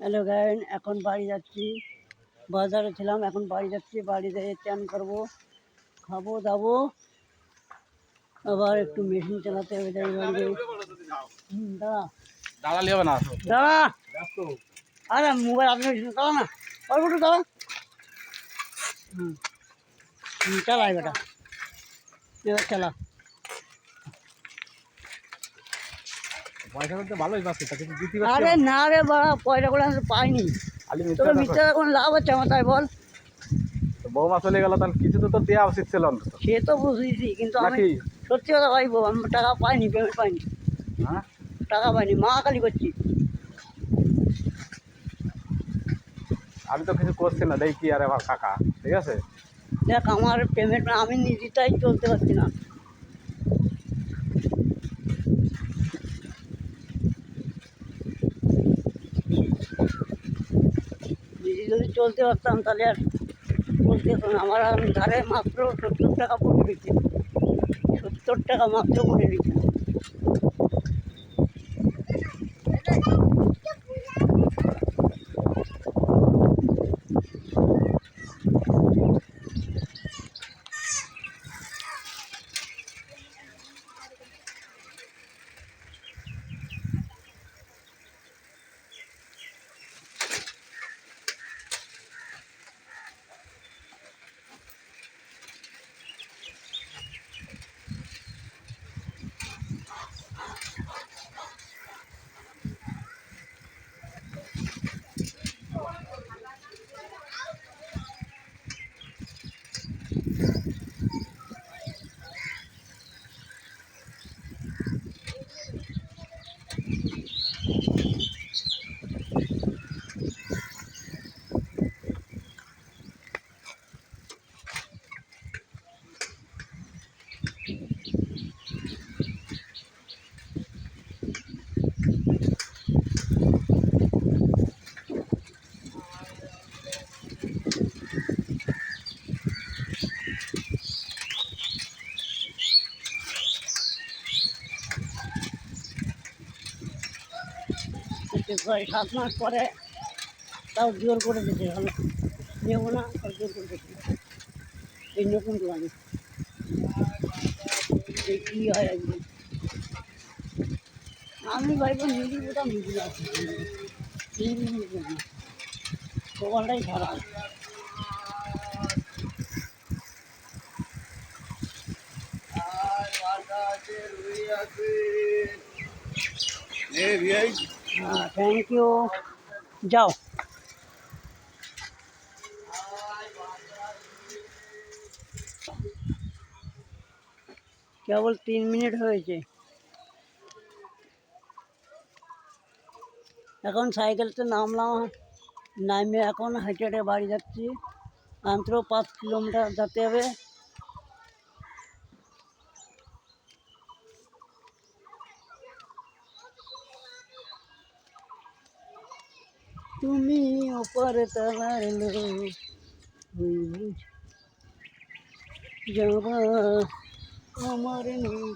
Hello Gyne এখন বাড়ি যাচ্ছি বাজারে ছিলাম এখন বাড়ি যাচ্ছি বাড়ি যেয়ে চান করবো খাবো দাবো আবার একটু মেশিন চালাতে হবে যাই বাড়ি হুম দাঁড়া দাঁড়ালে হবে না দাঁড়া আরে মোবাইল আপনি দাঁড়া না অল্প একটু দাঁড়া হুম হুম, চালাই বেটা এবার চালা পয়সা করতে ভালোই পাচ্ছে তা কিন্তু দিতে আরে না রে বাড়া পয়সা করে আমি পাইনি। খালি তোকে মিথ্যা এখন লাভ হচ্ছে আমার তাই বল। তো বৌমা চলে গেল তাহলে কিছু তো তোর দেওয়া উচিত ছিল অন্তত। সে তো বুঝেছি কিন্তু আমি নাকি? সত্যি কথা ভাই বউ আমি টাকা পাইনি পেমেন্ট পাইনি। হ্যাঁ? টাকা পাইনি মা কালি করছি। আমি তো কিছু করছি না দেখি আরে আমার কাকা ঠিক আছে? দেখ আমার পেমেন্ট আমি নিজেটাই চলতে পারছি না নিজে যদি চলতে পারতাম তাহলে আর বলতে হতো না। আমার ধারে মাত্র সত্তর টাকা পড়ে দিচ্ছে সত্তর টাকা মাত্র পড়ে দিচ্ছে হচ্ছে প্রায় সাত মাস পরে তাও জোর করে দিতে হলো নেব না তাও জোর করে দিতে হবে এই নতুন দোকানে কী হয় একদিন আমি ভাইব নিজে বোধহয় নিজে আছি নিজে নিজে না দোকানটাই খারাপ হ্যাঁ থ্যাংক ইউ যাও কেবল তিন মিনিট হয়েছে এখন সাইকেলতে নামলাম নামে এখন হেঁটে হেঁটে বাড়ি যাচ্ছি মাত্র পাঁচ কিলোমিটার যেতে হবে তুমি ওপর তলার লো যাবা আমার নেই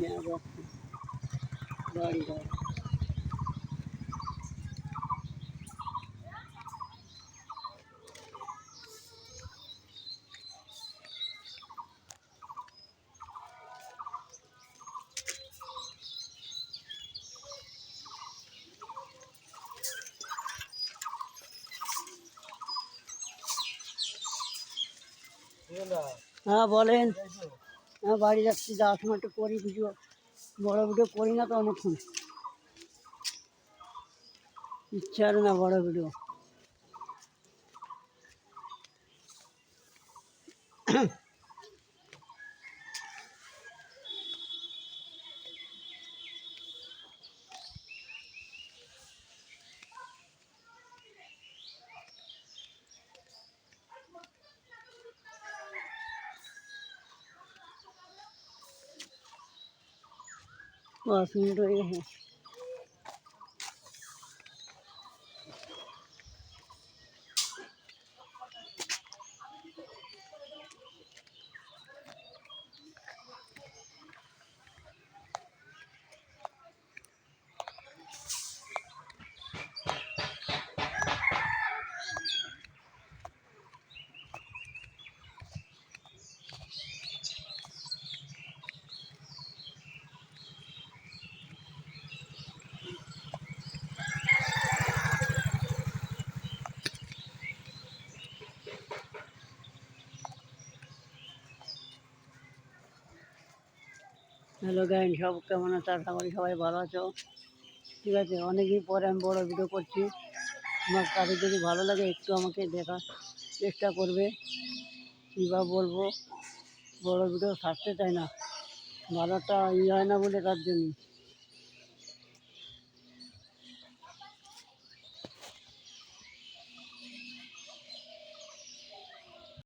যাবা বাড়ি হ্যাঁ বলেন। হ্যাঁ বাড়ি যাচ্ছি, যাওয়ার সময় একটু করি, ভিডিও। বড় ভিডিও করি না তো অনেকক্ষণ। ইচ্ছা আর না বড় ভিডিও। वाशिंग है। হ্যালো গাইন সব কেমন আছে? আশা করি সবাই ভালো আছো। ঠিক আছে, অনেকদিন পরে আমি বড় ভিডিও করছি। আমার কাজে যদি ভালো লাগে, একটু আমাকে দেখার চেষ্টা করবে। কী বা বলব? বড় ভিডিও ছাড়তে চাই না। ভালোটা ই হয় না বলে তার জন্য।